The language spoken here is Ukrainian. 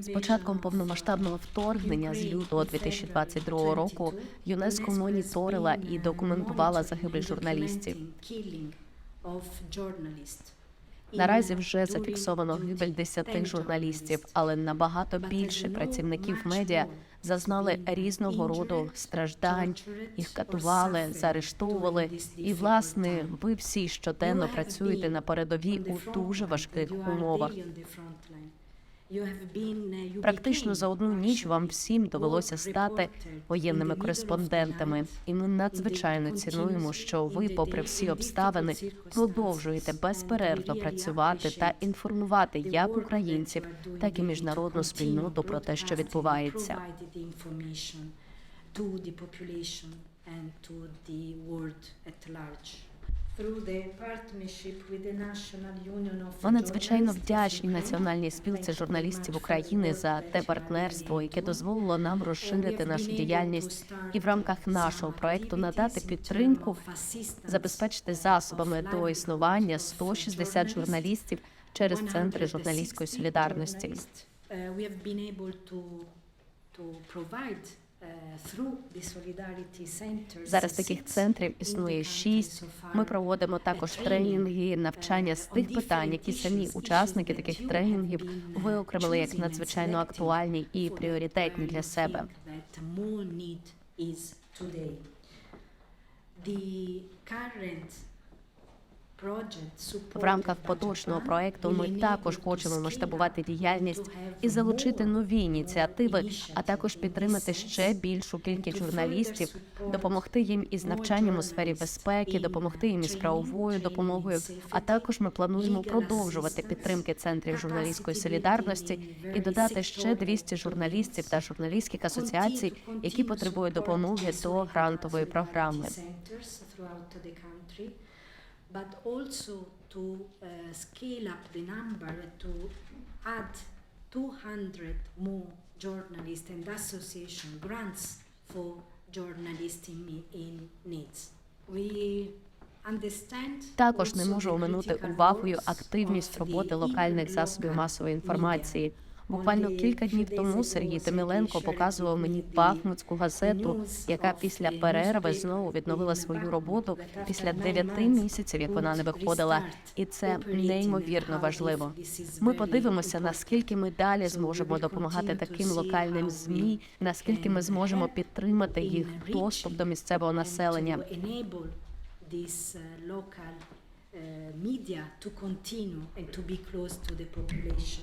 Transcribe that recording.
З початком повномасштабного вторгнення з лютого 2022 року ЮНЕСКО моніторила і документувала загибель журналістів. Наразі вже зафіксовано гибель 10 журналістів, але набагато більше працівників медіа зазнали різного роду страждань, їх катували, заарештовували. І власне, ви всі щоденно працюєте на передовій у дуже важких умовах. Практично за одну ніч вам всім довелося стати воєнними кореспондентами, і ми надзвичайно цінуємо, що ви, попри всі обставини, продовжуєте безперервно працювати та інформувати як українців, так і міжнародну спільноту про те, що відбувається. Ми надзвичайно вдячні національній спілці журналістів України за те партнерство, яке дозволило нам розширити нашу діяльність і в рамках нашого проекту надати підтримку, забезпечити засобами до існування 160 журналістів через центри журналістської солідарності. Зараз таких центрів існує шість. Ми проводимо також тренінги, навчання з тих питань, які самі учасники таких тренінгів виокремили як надзвичайно актуальні і пріоритетні для себе. В рамках поточного проекту ми також хочемо масштабувати діяльність і залучити нові ініціативи, а також підтримати ще більшу кількість журналістів, допомогти їм із навчанням у сфері безпеки, допомогти їм із правовою допомогою. А також ми плануємо продовжувати підтримки центрів журналістської солідарності і додати ще 200 журналістів та журналістських асоціацій, які потребують допомоги до грантової програми. But also to uh, scale up the number to add 200 more journalists and association grants for journalists in, in needs. We Також не можу оминути увагою активність роботи локальних засобів масової інформації. Буквально кілька днів тому Сергій Тимиленко показував мені Бахмутську газету, яка після перерви знову відновила свою роботу після дев'яти місяців, як вона не виходила, і це неймовірно важливо. Ми подивимося, наскільки ми далі зможемо допомагати таким локальним змі, наскільки ми зможемо підтримати їх доступ до місцевого населення. Uh, uh, media to continue and to be close to the population.